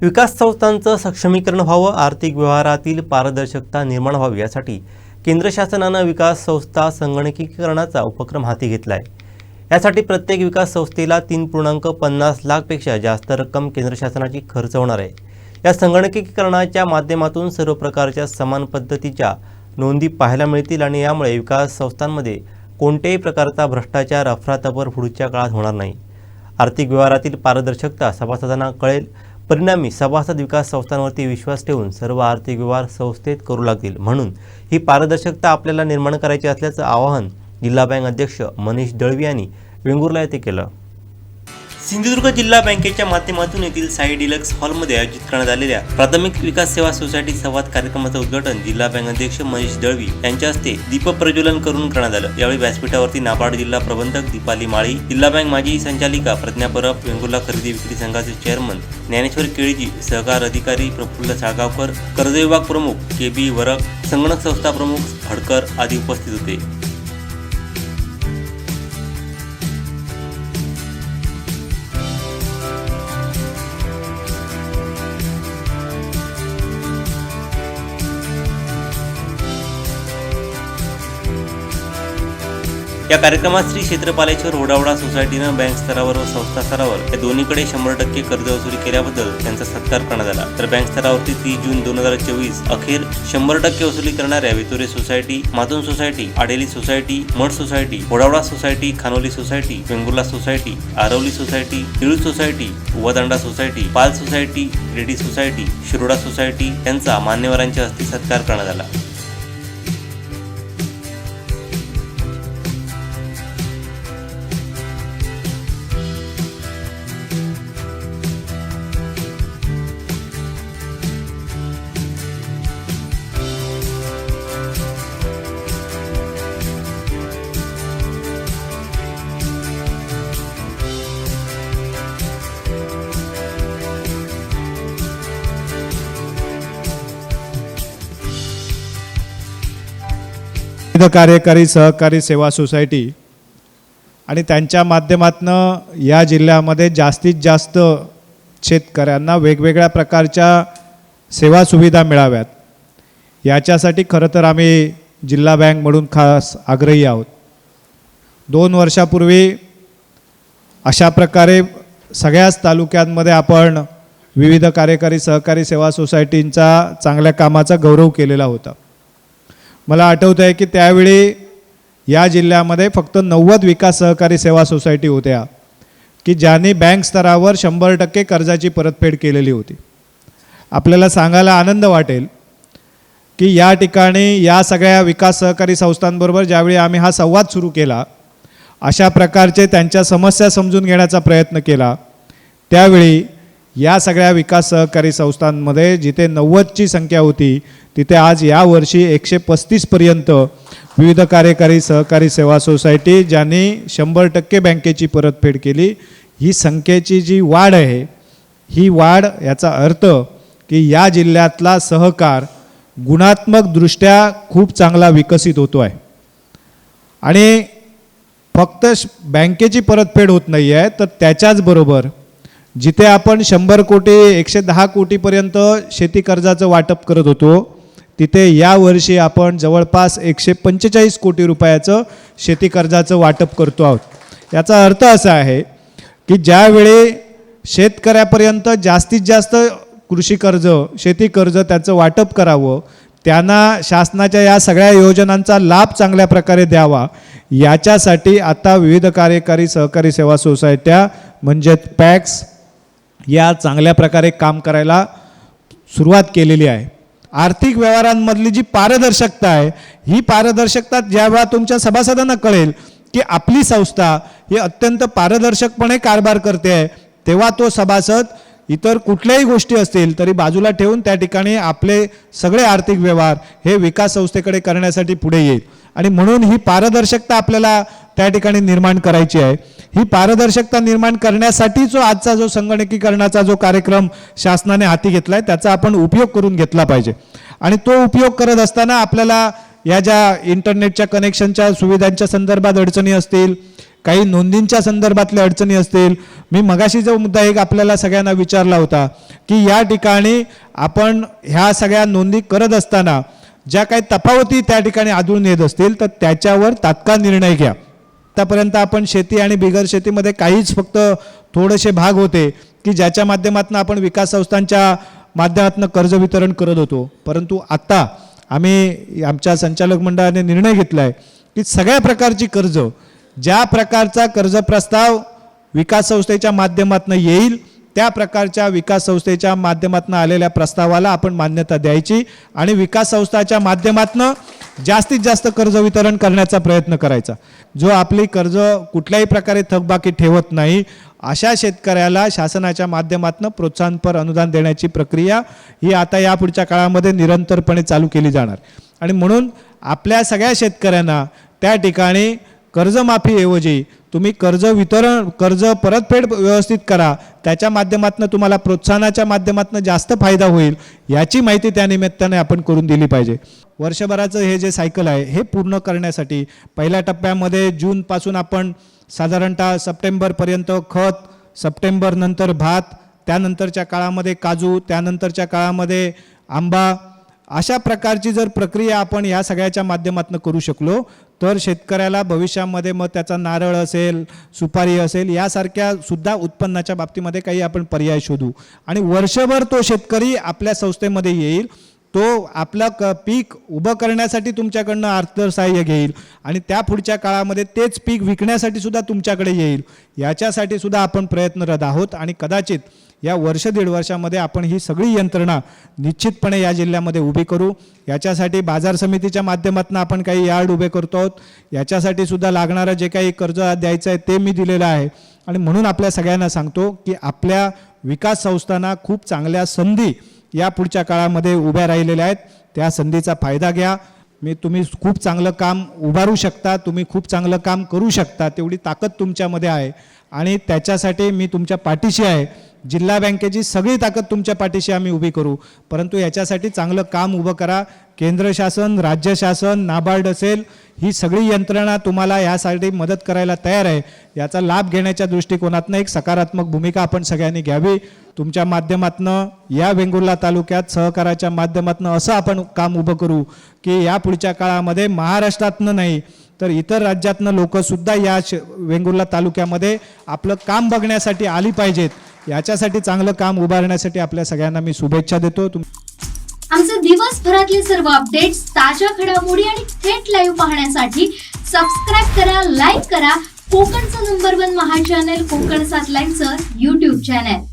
विकास संस्थांचं सक्षमीकरण व्हावं आर्थिक व्यवहारातील पारदर्शकता निर्माण व्हावी यासाठी केंद्र शासनानं विकास संस्था संगणकीकरणाचा उपक्रम हाती घेतला आहे यासाठी प्रत्येक विकास संस्थेला तीन पूर्णांक पन्नास लाखपेक्षा जास्त रक्कम केंद्र शासनाची खर्च होणार आहे. या संगणकीकरणाच्या माध्यमातून सर्व प्रकारच्या समान पद्धतीच्या नोंदी पाहायला मिळतील आणि यामुळे विकास संस्थांमध्ये कोणत्याही प्रकारचा भ्रष्टाचार अफरातफर पुढच्या काळात होणार नाही. आर्थिक व्यवहारातील पारदर्शकता सभासदांना कळेल परिणामी सभासद विकास संस्थांवरती विश्वास ठेवून सर्व आर्थिक व्यवहार संस्थेत करू लागतील. म्हणून ही पारदर्शकता आपल्याला निर्माण करायची असल्याचं आवाहन जिल्हा बँक अध्यक्ष मनीष दळवी यांनी वेंगुर्ला येथे केलं. सिंधुदुर्ग जिल्हा बँकेच्या माध्यमातून येथील साई डिलक्स हॉलमध्ये आयोजित करण्यात आलेल्या प्राथमिक विकास सेवा सोसायटी संवाद कार्यक्रमाचं उद्घाटन जिल्हा बँक अध्यक्ष मनीष दळवी यांच्या हस्ते दीप प्रज्वलन करून करण्यात आलं. यावेळी व्यासपीठावरती नाबार्ड जिल्हा प्रबंधक दीपाली माळी जिल्हा बँक माजी संचालिका प्रज्ञा परब वेंगुर्ला खरेदी विक्री संघाचे चेअरमन ज्ञानेश्वर केळीजी सहकार अधिकारी प्रफुल्ल साळगावकर कर्ज विभाग प्रमुख के बी वरक संगणक संस्था प्रमुख हडकर आदी उपस्थित होते. या कार्यक्रमात श्री क्षेत्रपालेश्वर रोडावडा सोसायटीनं बँक स्तरावर व संस्था स्तरावर या दोन्हीकडे शंभर टक्के कर्ज वसुली केल्याबद्दल त्यांचा सत्कार करण्यात आला. तर बँक स्तरावरती तीस जून दोन हजार चोवीस अखेर शंभर टक्के वसुली करणाऱ्या Vitore society माधुन society Adeli society Math society Hodawada society Khanoli society Vengurla society Aravali society Tilu society Uvadanda society Pal society Redi society Shiroda society यांचा मान्यवरांच्या हस्ते सत्कार करण्यात आला. विविध कार्यकारी सहकारी सेवा सोसायटी आणि त्यांच्या माध्यमातनं या जिल्ह्यामध्ये जास्तीत जास्त शेतकऱ्यांना वेगवेगळ्या प्रकारच्या सेवा सुविधा मिळाव्यात. याच्यासाठी खरं तर आम्ही जिल्हा बँक म्हणून खास आग्रही आहोत. दोन वर्षापूर्वी अशा प्रकारे सगळ्याच तालुक्यांमध्ये आपण विविध कार्यकारी सहकारी सेवा सोसायटींचा चांगल्या कामाचा गौरव केलेला होता. मला आठवतं आहे की त्यावेळी या जिल्ह्यामध्ये फक्त नव्वद विकास सहकारी सेवा सोसायटी होत्या की ज्यांनी बँक स्तरावर शंभर टक्के कर्जाची परतफेड केलेली होती. आपल्याला सांगायला आनंद वाटेल की या ठिकाणी या सगळ्या विकास सहकारी संस्थांबरोबर ज्यावेळी आम्ही हा संवाद सुरू केला अशा प्रकारचे त्यांच्या समस्या समजून घेण्याचा प्रयत्न केला त्यावेळी या सगळ्या विकास सहकारी संस्थांमध्ये जिथे नव्वदची संख्या होती तिथे आज यावर्षी एकशे पस्तीसपर्यंत विविध कार्यकारी सहकारी सेवा सोसायटी ज्यांनी शंभर टक्के बँकेची परतफेड केली ही संख्येची जी वाढ आहे ही वाढ याचा अर्थ की या जिल्ह्यातला सहकार गुणात्मकदृष्ट्या खूप चांगला विकसित होतो आहे. आणि फक्त श- बँकेची परतफेड होत नाही आहे तर त्याच्याचबरोबर जिथे आपण शंभर कोटी एकशे दहा कोटीपर्यंत शेती कर्जाचं वाटप करत होतो तिथे यावर्षी आपण जवळपास एकशे पंचेचाळीस कोटी रुपयाचं शेती कर्जाचं वाटप करतो आहोत. याचा अर्थ असा आहे की ज्यावेळी शेतकऱ्यापर्यंत जास्तीत जास्त कृषी कर्ज शेती कर्ज त्याचं वाटप करावं त्यांना शासनाच्या या सगळ्या योजनांचा लाभ चांगल्या प्रकारे द्यावा याच्यासाठी आता विविध कार्यकारी सहकारी सेवा सोसायट्या म्हणजेच पॅक्स या चांगल्या प्रकारे काम करायला सुरुवात केलेली आहे. आर्थिक व्यवहारांमधली जी पारदर्शकता आहे ही पारदर्शकता ज्यावेळा तुमच्या सभासदांना कळेल की आपली संस्था ही अत्यंत पारदर्शकपणे कारभार करते आहे तेव्हा तो सभासद इतर कुठल्याही गोष्टी असतील तरी बाजूला ठेवून त्या ठिकाणी आपले सगळे आर्थिक व्यवहार हे विकास संस्थेकडे करण्यासाठी पुढे येईल. आणि म्हणून ही पारदर्शकता आपल्याला त्या ठिकाणी निर्माण करायची आहे. ही पारदर्शकता निर्माण करण्यासाठी जो आजचा जो संगणकीकरणाचा जो कार्यक्रम शासनाने हाती घेतला आहे त्याचा आपण उपयोग करून घेतला पाहिजे. आणि तो उपयोग करत असताना आपल्याला या ज्या इंटरनेटच्या कनेक्शनच्या सुविधांच्या संदर्भात अडचणी असतील काही नोंदींच्या संदर्भातल्या अडचणी असतील मी मगाशी जो मुद्दा एक आपल्याला सगळ्यांना विचारला होता की या ठिकाणी आपण ह्या सगळ्या नोंदी करत असताना ज्या काही तफावती त्या ठिकाणी आढळून येत असतील तर त्याच्यावर तात्काळ निर्णय घ्या. आतापर्यंत आपण शेती आणि बिगर शेतीमध्ये काहीच फक्त थोडेसे भाग होते की ज्याच्या माध्यमातून आपण विकास संस्थांच्या माध्यमातून कर्ज वितरण करत होतो. परंतु आत्ता आम्ही आमच्या संचालक मंडळाने निर्णय घेतला आहे की सगळ्या प्रकारची कर्ज ज्या प्रकारचा कर्ज प्रस्ताव विकास संस्थेच्या माध्यमातून येईल त्या प्रकारच्या विकास संस्थेच्या माध्यमातून आलेल्या प्रस्तावाला आपण मान्यता द्यायची आणि विकास संस्थाच्या माध्यमातून जास्तीत जास्त कर्ज वितरण करण्याचा प्रयत्न करायचा. जो आपली कर्ज कुठल्याही प्रकारे थकबाकी ठेवत नाही अशा शेतकऱ्याला शासनाच्या माध्यमातून प्रोत्साहनपर अनुदान देण्याची प्रक्रिया ही आता यापुढच्या काळामध्ये निरंतरपणे चालू केली जाणार. आणि म्हणून आपल्या सगळ्या शेतकऱ्यांना त्या ठिकाणी कर्जमाफीऐवजी तुम्ही कर्ज वितरण कर्ज परतफेड व्यवस्थित करा. त्याच्या माध्यमातून तुम्हाला प्रोत्साहनाच्या माध्यमातून जास्त फायदा होईल. याची माहिती त्या निमित्ताने आपण करून दिली पाहिजे. वर्षभराचं हे जे सायकल आहे हे पूर्ण करण्यासाठी पहिल्या टप्प्यामध्ये जूनपासून आपण साधारणतः सप्टेंबरपर्यंत खत सप्टेंबरनंतर भात त्यानंतरच्या काळामध्ये काजू त्यानंतरच्या काळामध्ये आंबा अशा प्रकारची जर प्रक्रिया आपण या सगळ्याच्या माध्यमातून करू शकलो तर शेतकऱ्याला भविष्यामध्ये मग त्याचा नारळ असेल सुपारी असेल यासारख्या सुद्धा उत्पन्नाच्या बाबतीमध्ये काही आपण पर्याय शोधू. आणि वर्षभर तो शेतकरी आपल्या संस्थेमध्ये येईल तो आपलं क पीक उभं करण्यासाठी तुमच्याकडनं अर्थसहाय्य घेईल आणि त्या पुढच्या काळामध्ये तेच पीक विकण्यासाठी सुद्धा तुमच्याकडे येईल. याच्यासाठी सुद्धा आपण प्रयत्नरत आहोत आणि कदाचित या वर्ष दीड वर्षामध्ये आपण ही सगळी यंत्रणा निश्चितपणे या जिल्ह्यामध्ये उभी करू. याच्यासाठी बाजार समितीच्या माध्यमातून आपण काही यार्ड उभे करतो आहोत. याच्यासाठी सुद्धा लागणारं जे काही कर्ज द्यायचं आहे ते मी दिलेलं आहे. आणि म्हणून आपल्या सगळ्यांना सांगतो की आपल्या विकास संस्थांना खूप चांगल्या संधी या पुढच्या काळामध्ये उभ्या राहिलेल्या आहेत. त्या संधीचा फायदा घ्या. मी तुम्ही खूप चांगलं काम उभारू शकता तुम्ही खूप चांगलं काम करू शकता तेवढी ताकद तुमच्यामध्ये आहे. आणि त्याच्यासाठी मी तुमच्या पाठीशी आहे. जिल्हा बँकेची सगळी ताकद तुमच्या पाठीशी आम्ही उभी करू. परंतु याच्यासाठी चांगलं काम उभं करा. केंद्र शासन राज्य शासन नाबार्ड असेल ही सगळी यंत्रणा तुम्हाला यासाठी मदत करायला तयार आहे. याचा लाभ घेण्याच्या दृष्टिकोनातनं एक सकारात्मक भूमिका आपण सगळ्यांनी घ्यावी. तुमच्या माध्यमातनं या वेंगुर्ला तालुक्यात सहकाराच्या माध्यमातनं असं आपण काम उभं करू की या पुढच्या काळामध्ये महाराष्ट्रातनं नाही तर इतर राज्यातनं लोकंसुद्धा या श वेंगुर्ला तालुक्यामध्ये आपलं काम बघण्यासाठी आली पाहिजेत. याच्यासाठी चांगलं काम उभारण्यासाठी आपल्या सगळ्यांना मी शुभेच्छा देतो. आमचे दिवसभरातले सर्व अपडेट्स ताज्या घडामोडी आणि थेट लाईव्ह पाहण्यासाठी सबस्क्राईब करा लाईक करा. कोकणचं number one Maha channel Kokan सात लाईनचं युट्यूब चॅनल